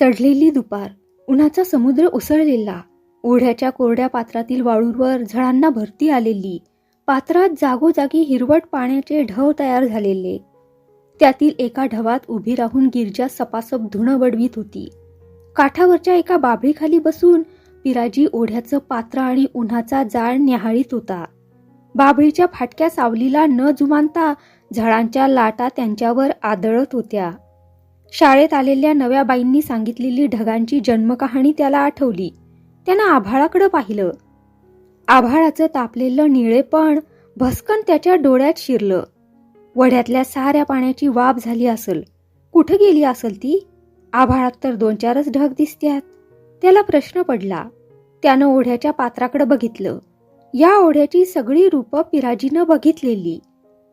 चढलेली दुपार. उन्हाचा समुद्र उसळलेला. ओढ्याच्या कोरड्या पात्रातील वाळूवर झळांना भरती आलेली. पात्रात जागोजागी हिरवट पाण्याचे ढव तयार झालेले. त्यातील एका ढवात उभी राहून गिरजा सपासप धुणं बडवीत होती. काठावरच्या एका बाभळीखाली बसून पिराजी ओढ्याचं पात्र आणि उन्हाचा जाळ न्याहाळीत होता. बाभळीच्या फाटक्या सावलीला न जुमानता झळांच्या लाटा त्यांच्यावर आदळत होत्या. शाळेत आलेल्या नव्या बाईंनी सांगितलेली ढगांची जन्मकहाणी त्याला आठवली. त्यानं आभाळाकडं पाहिलं. आभाळाचं तापलेलं निळेपण भस्कन त्याच्या डोळ्यात शिरलं. वढ्यातल्या साऱ्या पाण्याची वाफ झाली असल. कुठं गेली असल ती? आभाळात तर दोन चारच ढग दिसत्यात. त्याला प्रश्न पडला. त्यानं ओढ्याच्या पात्राकडे बघितलं. या ओढ्याची सगळी रूपं पिराजीनं बघितलेली.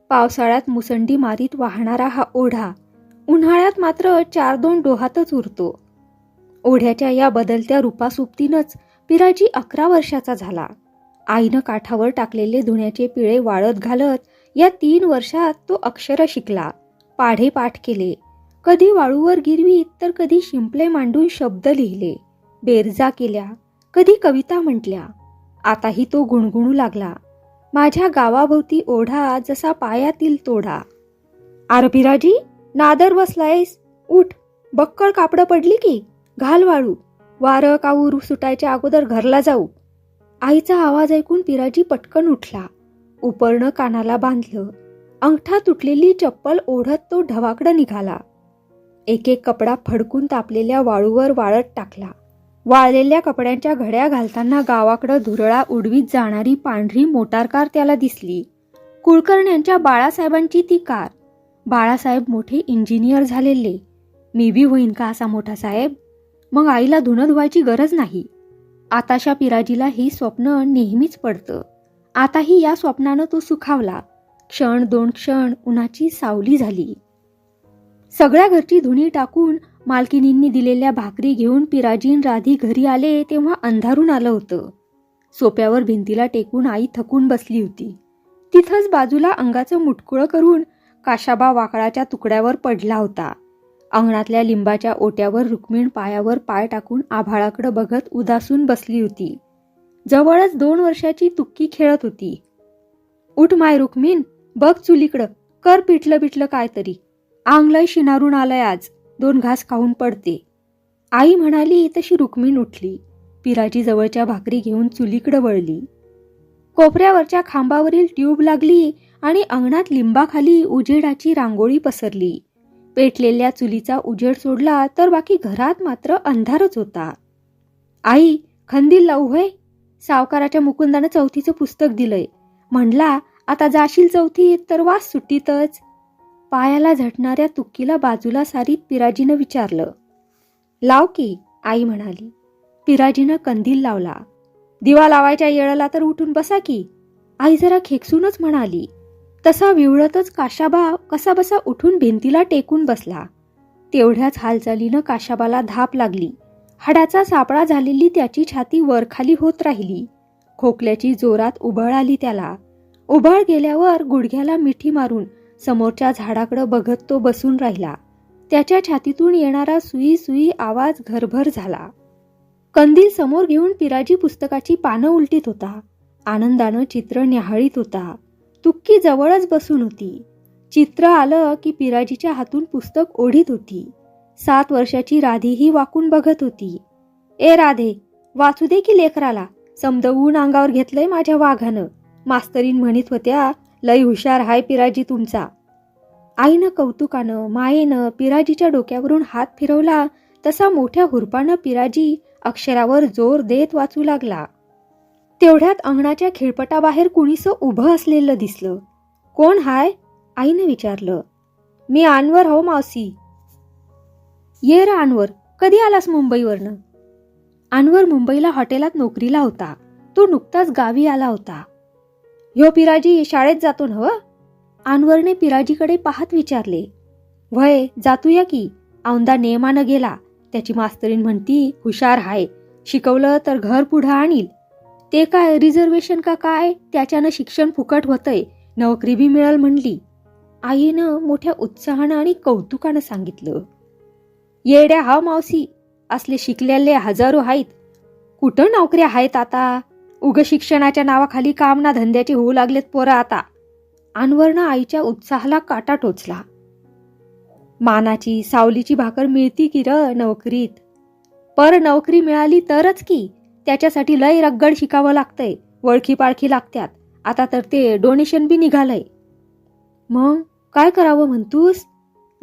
पावसाळ्यात मुसंडी मारीत वाहणारा हा ओढा उन्हाळ्यात मात्र चार दोन डोहातच उरतो. ओढ्याच्या या बदलत्या रूपासुप्तीनंच पिराजी अकरा वर्षाचा झाला. आईनं काठावर टाकलेले धुण्याचे पिळे वाळत घालत या तीन वर्षात तो अक्षर शिकला पाढे पाठ केले. कधी वाळूवर गिरवीत तर कधी शिंपले मांडून शब्द लिहिले. बेरजा केल्या कधी कविता म्हटल्या. आताही तो गुणगुणू लागला. माझ्या गावाभोवती ओढा जसा पायातील तोडा आर पिराजी? नादर बसलायस उठ बक्कळ कापडं पडली की? घाल वाळू. वारं काऊर सुटायच्या अगोदर घरला जाऊ. आईचा आवाज ऐकून पिराजी पटकन उठला. उपरणं कानाला बांधलं. अंगठा तुटलेली चप्पल ओढत तो ढवाकडं निघाला. एक एक कपडा फडकून तापलेल्या वाळूवर वाळत टाकला. वाळलेल्या कपड्यांच्या घड्या घालताना गावाकडं धुरळा उडवीत जाणारी पांढरी मोटारकार त्याला दिसली. कुलकर्ण्यांच्या बाळासाहेबांची ती कार. बाळासाहेब मोठे इंजिनियर झालेले. मी बी होईन का असा मोठा साहेब? मग आईला धुणं धुवायची गरज नाही. आताशा पिराजीला ही स्वप्न नेहमीच पडतं. आताही या स्वप्नानं तो सुखावला. क्षण दोन क्षण उन्हाची सावली झाली. सगळ्या घरची धुणी टाकून मालकिनींनी दिलेल्या भाकरी घेऊन पिराजीन राधी घरी आले तेव्हा अंधारून आलं होतं. सोप्यावर भिंतीला टेकून आई थकून बसली होती. तिथंच बाजूला अंगाचं मुटकुळं करून काशाबा वाकळाच्या तुकड्यावर पडला होता. अंगणातल्या लिंबाच्या ओट्यावर रुक्मिण पायावर पाय टाकून आभाळाकडे बघत उदासून बसली होती. जवळच दोन वर्षाची तुक्की खेळत होती. उठ माय रुक्मिण बघ चुलीकडं कर पिटलं पिटलं काय तरी आंगलय शिनारून आलंय आज दोन घास खाऊन पडते. आई म्हणाली तशी रुक्मिण उठली. पिराची जवळच्या भाकरी घेऊन चुलीकडं वळली. कोपऱ्यावरच्या खांबावरील ट्यूब लागली आणि अंगणात लिंबाखाली उजेडाची रांगोळी पसरली. पेटलेल्या चुलीचा उजेड सोडला तर बाकी घरात मात्र अंधारच होता. आई खंदील लावू होय? सावकाराच्या मुकुंदानं चौथीचं पुस्तक दिलंय. म्हणला आता जाशील चौथीत तर वास सुट्टीतच पायाला झटणाऱ्या तुक्कीला बाजूला सारीत पिराजीनं विचारलं. लाव की आई म्हणाली. पिराजीनं कंदील लावला. दिवा लावायच्या येळाला तर उठून बसा की आई जरा खेकसूनच म्हणाली. तसा विवळतच काशाबा कसाबसा उठून भिंतीला टेकून बसला. तेवढ्याच हालचालीनं काशाबाला धाप लागली. हाडाचा सापळा झालेली त्याची छाती वरखाली होत राहिली. खोकल्याची जोरात उबळ आली त्याला. उबळ गेल्यावर गुडघ्याला मिठी मारून समोरच्या झाडाकडं बघत तो बसून राहिला. त्याच्या छातीतून येणारा सुई सुई आवाज घरभर झाला. कंदील समोर घेऊन पिराजी पुस्तकाची पानं उलटीत होता. आनंदानं चित्र न्याहाळीत होता. तुक्की जवळच बसून होती. चित्र आलं की पिराजीच्या हातून पुस्तक ओढीत होती. सात वर्षाची राधीही वाकून बघत होती. ए राधे वाचू दे की लेकराला. समजवून अंगावर घेतलंय माझ्या वाघानं. मास्तरीन म्हणत होत्या लय हुशार हाय पिराजी तुमचा. आईनं कौतुकानं मायेनं पिराजीच्या डोक्यावरून हात फिरवला तसा मोठ्या हुरपानं पिराजी अक्षरावर जोर देत वाचू लागला. तेवढ्यात अंगणाच्या खिळपटाबाहेर कुणीसं उभं असलेलं दिसलं. कोण हाय? आईनं विचारलं. मी आणवर हो मावसी ये र आणवर कधी आलास मुंबईवरनं? आणवर मुंबईला हॉटेलात नोकरीला होता. तो नुकताच गावी आला होता. ह्यो पिराजी शाळेत जातो न आणवरने पिराजीकडे पाहत विचारले. वय जातूया की. औंदा नेमानं गेला. त्याची मास्तरीन म्हणती हुशार हाय. शिकवलं तर घर पुढं आणील. ते काय रिझर्वेशन का काय? त्याच्यानं शिक्षण फुकट होतंय. नोकरी बी मिळेल म्हणली. आईनं मोठ्या उत्साहानं आणि कौतुकानं सांगितलं. येड्या हा मावसी असले शिकलेले हजारो आहेत कुठं नोकऱ्या आहेत आता? उग शिक्षणाच्या नावाखाली काम ना धंद्याचे होऊ लागलेत पोरं आता. अनवरनं आईच्या उत्साहाला काटा टोचला. मानाची सावलीची भाकर मिळती की र नोकरीत? पर नोकरी मिळाली तरच की. त्याच्यासाठी लय रगड शिकावं लागतंय. वळखी पाळखी लागत्यात. आता तर ते डोनेशन बी निघालंय. मग काय करावं म्हणतूस?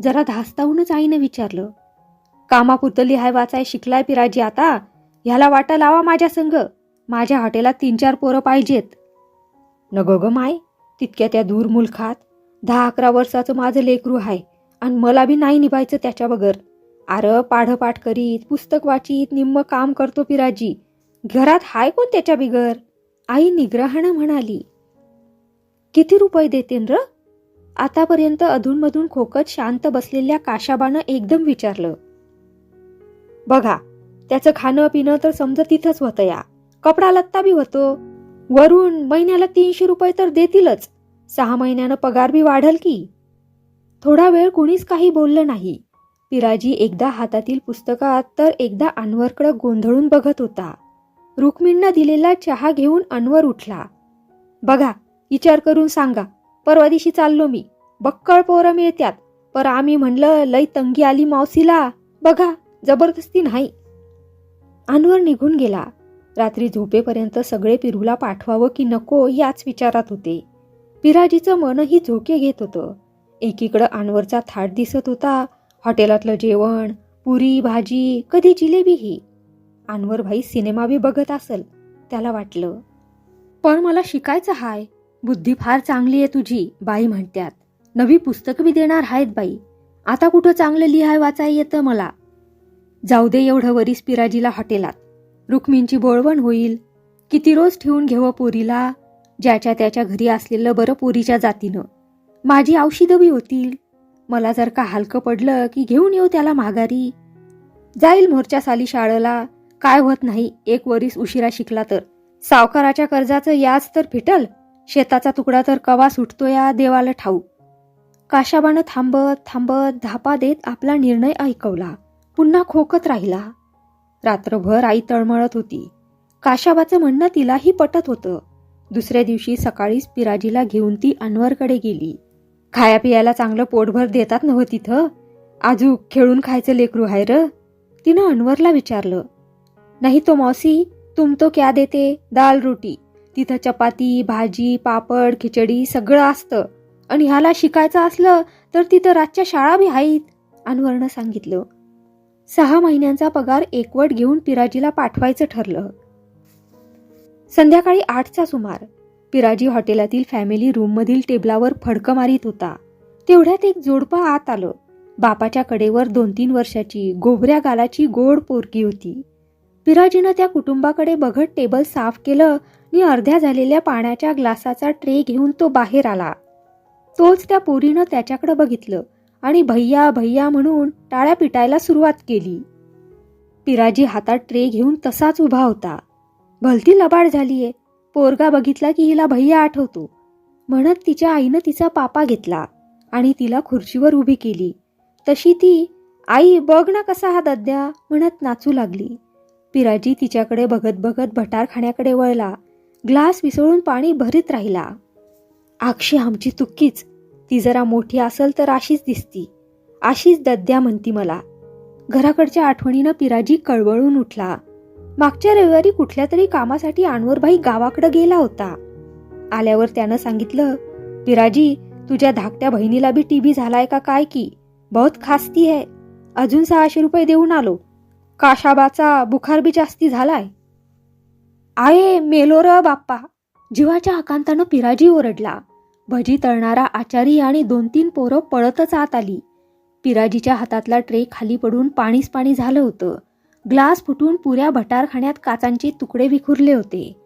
जरा धास्तावूनच आईनं विचारलं. कामापुरतं लिहाय वाचाय शिकलाय पिराजी आता. ह्याला वाटा लावा माझ्या संग. माझ्या हॉटेलात तीन चार पोरं पाहिजेत. नगो ग माय तितक्या त्या दूर मुलखात दहा अकरा वर्षाचं माझं लेकरू आहे आणि मला बी नाही निभायचं त्याच्या बगर. आर पाढपाठ करीत पुस्तक वाचित निम्म काम करतो पिराजी. घरात हाय कोण त्याच्या बिगर? आई निग्रहानं म्हणाली. किती रुपये देतेन र? आतापर्यंत अधूनमधून खोकत शांत बसलेल्या काशाबानं एकदम विचारलं. बघा त्याचं खाणं पिणं तर समजा तिथंच होतं या. कपडा लत्ता बी होतो. वरून महिन्याला तीनशे रुपये तर देतीलच. सहा महिन्यानं पगार बी वाढल की. थोडा वेळ कुणीच काही बोललं नाही. पिराजी एकदा हातातील पुस्तकात तर एकदा अनवरकडं गोंधळून बघत होता. रुक्मिणीनं दिलेला चहा घेऊन अनवर उठला. बघा विचार करून सांगा परवा दिवशी चाललो मी. बक्कळ पोरं मिळत्यात. पर आम्ही म्हणलं लई तंगी आली मावसीला बघा जबरदस्ती नाही. अनवर निघून गेला. रात्री झोपेपर्यंत सगळे पिरूला पाठवावं की नको याच विचारात होते. पिराजीचं मनही झोके घेत होतं. एकीकडं अनवरचा थाट दिसत होता. हॉटेलातलं जेवण पुरी भाजी कधी जिलेबीही. अनवरभाई सिनेमा बी बघत असल त्याला वाटलं. पण मला शिकायचं हाय. बुद्धी फार चांगली आहे तुझी बाई म्हणत्यात. नवी पुस्तकं बी देणार आहेत बाई. आता कुठं चांगलं लिहाय वाचाय येतं मला? जाऊ दे एवढं वरीस पिराजीला हॉटेलात. रुक्मिणची बोळवण होईल. किती रोज ठेवून घेवं पोरीला? ज्याच्या त्याच्या घरी असलेलं बरं पोरीच्या जातीनं. माझी औषधं बी होतील. मला जर का हलकं पडलं की घेऊन येऊ त्याला माघारी. जाईल मोर्चा साली शाळेला. काय होत नाही एक वरीस उशिरा शिकला तर. सावकाराच्या कर्जाचं याच तर फिटल. शेताचा तुकडा तर कवा सुटतो या देवाला ठाऊ. काशाबानं थांबत थांबत धापा देत आपला निर्णय ऐकवला. पुन्हा खोकत राहिला. रात्रभर आई तळमळत होती. काशाबाचं म्हणणं तिलाही पटत होतं. दुसऱ्या दिवशी सकाळीच पिराजीला घेऊन ती अनवरकडे गेली. खाया पियाला चांगलं पोटभर देतात नव्ह तिथं. आजू खेळून खायचं लेकरू आहे र. तिनं अनवरला विचारलं नाही तो मावसी तुम तो क्या देते? दाल रोटी तिथं चपाती भाजी पापड खिचडी सगळं असतं. आणि ह्याला शिकायचं असलं तर तिथं रातच्या शाळा बी आहेत अनवरनं सांगितलं. सहा महिन्यांचा पगार एकवट घेऊन पिराजीला पाठवायचं ठरलं. संध्याकाळी आठचा सुमार पिराजी हॉटेलातील फॅमिली रूममधील टेबलावर फडकं मारित होता. तेवढ्यात एक जोडपं आत आलं. बापाच्या कडेवर दोन तीन वर्षाची गोबऱ्या गालाची गोड पोरगी होती. पिराजीनं त्या कुटुंबाकडे बघत टेबल साफ केलं आणि अर्ध्या झालेल्या पाण्याच्या ग्लासाचा ट्रे घेऊन तो बाहेर आला. तोच त्या पोरीनं त्याच्याकडे बघितलं आणि भैया भैया म्हणून टाळ्या पिटायला सुरुवात केली. पिराजी हातात ट्रे घेऊन तसाच उभा होता. भलती लबाड झालीये. पोरगा बघितला की हिला भैया आठवतो. म्हणत तिच्या आईनं तिचा पापा घेतला आणि तिला खुर्चीवर उभी केली. तशी ती आई बघ ना कसा हा दद्या म्हणत नाचू लागली. पिराजी तिच्याकडे बघत बघत भटारखान्याकडे वळला. ग्लास विसळून पाणी भरीत राहिला. आक्षी आमची तुक्कीच ती जरा मोठी असल तर अशीच दिसती. अशीच दद्या म्हणती मला. घराकडच्या आठवणीनं पिराजी कळवळून उठला. मागच्या रविवारी कुठल्या तरी कामासाठी अनवरभाई गावाकडे गेला होता. आल्यावर त्यानं सांगितलं पिराजी तुझ्या धाकट्या बहिणीला बी टीबी झालाय का काय की? बहुत खासती आहे. अजून सहाशे रुपये देऊन आलो. काशाबाचा बुखार बी जास्ती झालाय. आये मेलो र बाप्पा. जीवाच्या आकांतानं पिराजी ओरडला. भजी तळणारा आचारी आणि दोन तीन पोरं पळतच आत आली. पिराजीच्या हातातला ट्रे खाली पडून पाणीच पाणी झालं होतं. ग्लास फुटून पुऱ्या भटारखान्यात काचांचे तुकडे विखुरले होते.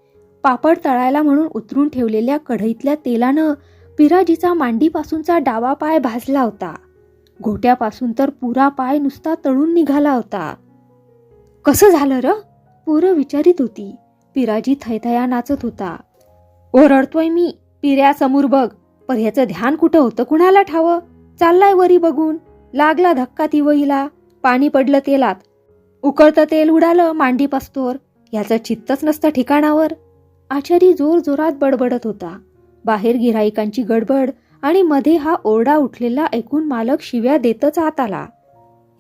पापड तळायला म्हणून उतरून ठेवलेल्या कढईतल्या तेलानं पिराजीचा मांडीपासूनचा डावा पाय भाजला होता. घोट्यापासून तर पुरा पाय नुसता तळून निघाला होता. कसं झालं र? पोरं विचारित होती. पिराजी थैथया नाचत होता. ओरडतोय मी पिऱ्या समोर बघ पर ह्याचं ध्यान कुठं होतं? कुणाला ठावं? चाललाय वरी बघून. लागला धक्का ती पाणी पडलं तेलात. उकळतं तेल उडालं मांडी पस्तोर. याचं चित्तच नसतं ठिकाणावर. आचारी जोर जोरात बडबडत होता. बाहेर गिराईकांची गडबड आणि मध्ये हा ओरडा उठलेला ऐकून मालक शिव्या देतच आत आला.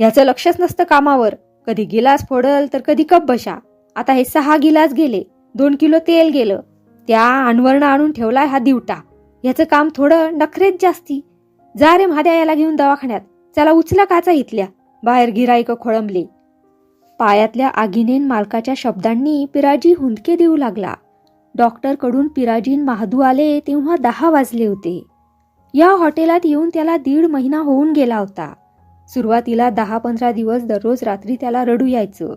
याचं लक्षच नसतं कामावर. कधी गिलास फोडल तर कधी कप बशा. आता हे सहा गिलास गेले दोन किलो तेल गेलं. त्या अनवर्ण आणून ठेवलाय हा दिवटा. याचं काम थोडं नखरेच जास्ती. जा रे म्हाद्या याला घेऊन दवाखान्यात. चला उचला काचा इथल्या. बाहेर गिराईक खोळंबले. पायातल्या आगीनेन मालकाच्या शब्दांनी पिराजी हुंदके देऊ लागला. डॉक्टरकडून पिराजीन महादू आले तेव्हा दहा वाजले होते. या हॉटेलात येऊन त्याला दीड महिना होऊन गेला होता. सुरुवातीला दहा पंधरा दिवस दररोज रात्री त्याला रडू यायचं.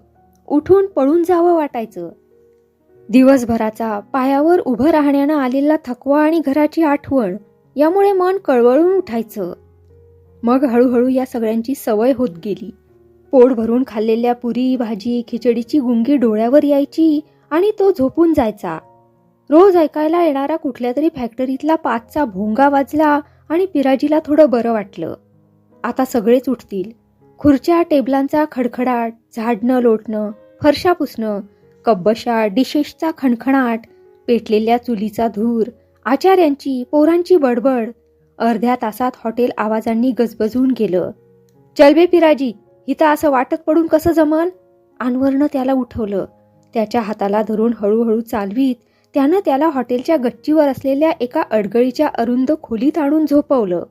उठून पळून जावं वाटायचं. दिवसभराचा पायावर उभं राहण्यानं आलेला थकवा आणि घराची आठवण यामुळे मन कळवळून उठायचं. मग हळूहळू या सगळ्यांची सवय होत गेली. पोट भरून खाल्लेल्या पुरी भाजी खिचडीची गुंगी डोळ्यावर यायची आणि तो झोपून जायचा. रोज ऐकायला येणारा कुठल्या तरी फॅक्टरीतला पाचचा भोंगा वाजला आणि पिराजीला थोडं बरं वाटलं. आता सगळेच उठतील. खुर्च्या टेबलांचा खडखडाट झाडणं लोटणं फरशा पुसणं कब्बशा डिशेसचा खणखणाट पेटलेल्या चुलीचा धूर आचार्यांची पोरांची बडबड अर्ध्या तासात हॉटेल आवाजांनी गजबजून गेलं. चलबे पिराजी इथं असं वाटत पडून कसं जमल? अनवरनं त्याला उठवलं. त्याच्या हाताला धरून हळूहळू चालवीत त्यानं त्याला हॉटेलच्या गच्चीवर असलेल्या एका अडगळीच्या अरुंद खोलीत आणून झोपवलं.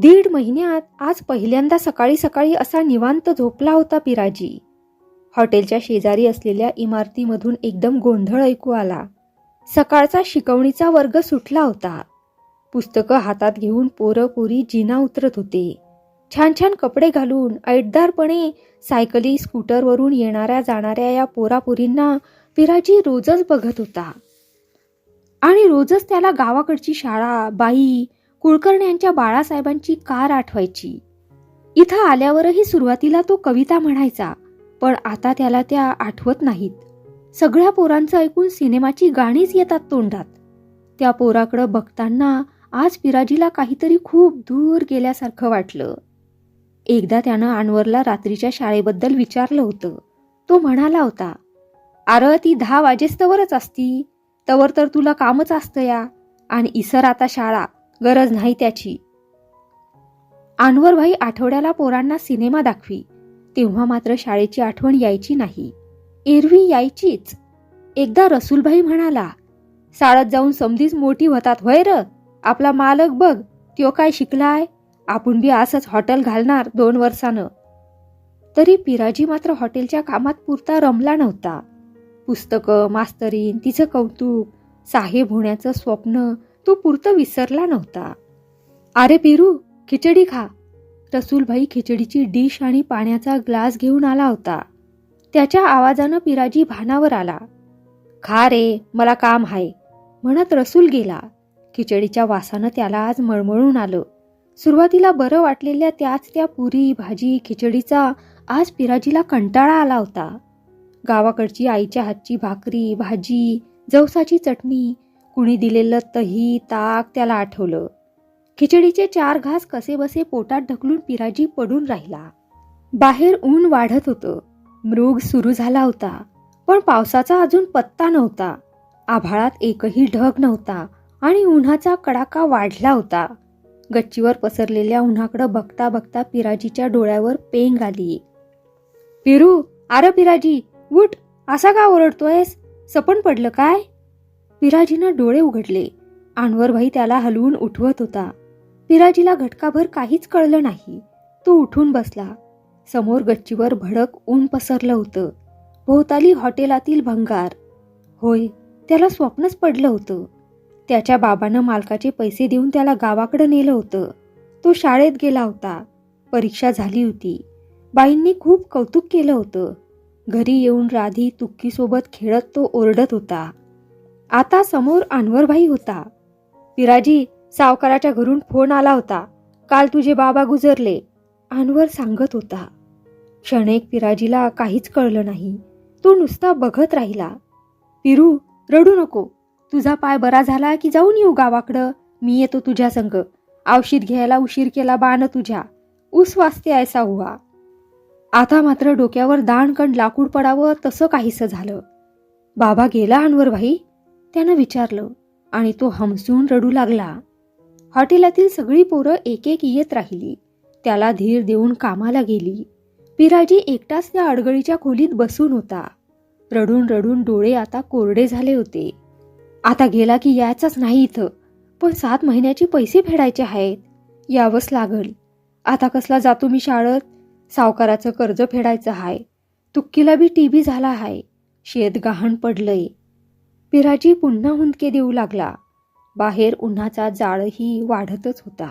दीड महिन्यात आज पहिल्यांदा सकाळी सकाळी असा निवांत झोपला होता पिराजी. हॉटेलच्या शेजारी असलेल्या इमारतीमधून एकदम गोंधळ ऐकू आला. सकाळचा शिकवणीचा वर्ग सुटला होता. पुस्तकं हातात घेऊन पोरं पोरी जिना उतरत होते. छान छान कपडे घालून ऐटदारपणे सायकली स्कूटरवरून येणाऱ्या जाणाऱ्या या पोरापोरींना पिराजी रोजच बघत होता. आणि रोजच त्याला गावाकडची शाळा बाई कुलकर्ण्यांच्या बाळासाहेबांची कार आठवायची. इथं आल्यावरही सुरुवातीला तो कविता म्हणायचा पण आता त्याला त्या आठवत नाहीत. सगळ्या पोरांचं ऐकून सिनेमाची गाणीच येतात तोंडात. त्या पोराकडं बघताना आज पिराजीला काहीतरी खूप दूर गेल्यासारखं वाटलं. एकदा त्यानं अनवरला रात्रीच्या शाळेबद्दल विचारलं होतं. तो म्हणाला होता अर ती दहा वाजेस्तवरच असती. तवर तर तुला कामच असतं या. आणि इसर आता शाळा. गरज नाही त्याची. अनवरभाई आठवड्याला पोरांना सिनेमा दाखवी. तेव्हा मात्र शाळेची आठवण यायची नाही. एरवी यायचीच. एकदा रसूलभाई म्हणाला शाळेत जाऊन समधीच मोठी होतात होय र? आपला मालक बघ त्यो काय शिकलाय? आपण बी असंच हॉटेल घालणार दोन वर्षानं तरी पिराजी मात्र हॉटेलच्या कामात पुरता रमला नव्हता. पुस्तकं मास्तरीन तिचं कौतुक साहेब होण्याचं स्वप्न तो पुरतं विसरला नव्हता. अरे पिरू खिचडी खा. रसूलभाई खिचडीची डिश आणि पाण्याचा ग्लास घेऊन आला होता. त्याच्या आवाजानं पिराजी भानावर आला. खा रे मला काम आहे म्हणत रसूल गेला. खिचडीच्या वासानं त्याला आज मळमळून आलं. सुरुवातीला बरं वाटलेल्या त्याच त्या पुरी भाजी खिचडीचा आज पिराजीला कंटाळा आला होता. गावाकडची आईच्या हातची भाकरी भाजी जवसाची चटणी कुणी दिलेलं तही ताक त्याला आठवलं. खिचडीचे चार घास कसे बसे पोटात ढकलून पिराजी पडून राहिला. बाहेर ऊन वाढत होतं. मृग सुरू झाला होता. पण पावसाचा अजून पत्ता नव्हता. आभाळात एकही ढग नव्हता आणि उन्हाचा कडाका वाढला होता. गच्चीवर पसरलेल्या उन्हाकडं बघता बघता पिराजीच्या डोळ्यावर पेंग आली. पिरू अरे पिराजी उठ असा का ओरडतोयस? सपन पडलं काय? पिराजीनं डोळे उघडले. भाई त्याला हलवून उठवत होता. पिराजीला घटकाभर काहीच कळलं नाही. तो उठून बसला. समोर गच्चीवर भडक ऊन पसरलं होतं. भोवताली हॉटेलातील भंगार. होय त्याला स्वप्नच पडलं होतं. त्याच्या बाबानं मालकाचे पैसे देऊन त्याला गावाकडे नेलं होतं. तो शाळेत गेला होता. परीक्षा झाली होती. बाईंनी खूप कौतुक केलं होतं. घरी येऊन राधी तुक्कीसोबत खेळत तो ओरडत होता. आता समोर अनवरभाई होता. पिराजी सावकाराच्या घरून फोन आला होता. काल तुझे बाबा गुजरले. अनवर सांगत होता. क्षणेक पिराजीला काहीच कळलं नाही. तो नुसता बघत राहिला. पिरू रडू नको. तुझा पाय बरा झाला की जाऊन येऊ गावाकडं. मी येतो तुझ्या संग. औषध घ्यायला उशीर केला बाण तुझ्या. ऊस वाचते ऐसा हुआ. आता मात्र डोक्यावर दाणकण लाकूड पडावं तसं काहीसं झालं. बाबा गेला अनवरभाई. त्यानं विचारलं आणि तो हमसून रडू लागला. हॉटेलातील सगळी पोरं एक एक येत राहिली. त्याला धीर देऊन कामाला गेली. पिराजी एकटाच त्या अडगळीच्या खोलीत बसून होता. रडून रडून डोळे आता कोरडे झाले होते. आता गेला की यायचाच नाही इथं पण सात महिन्याचे पैसे फेडायचे आहेत. यावंच लागल. आता कसला जातो मी शाळेत? सावकाराचं कर्ज फेडायचं हाय. तुक्कीला बी टीबी झाला आहे शेत गहाण पडलंय. पिराजी पुन्हा हुंदके देऊ लागला. बाहेर उन्हाचा जाळही वाढतच होता.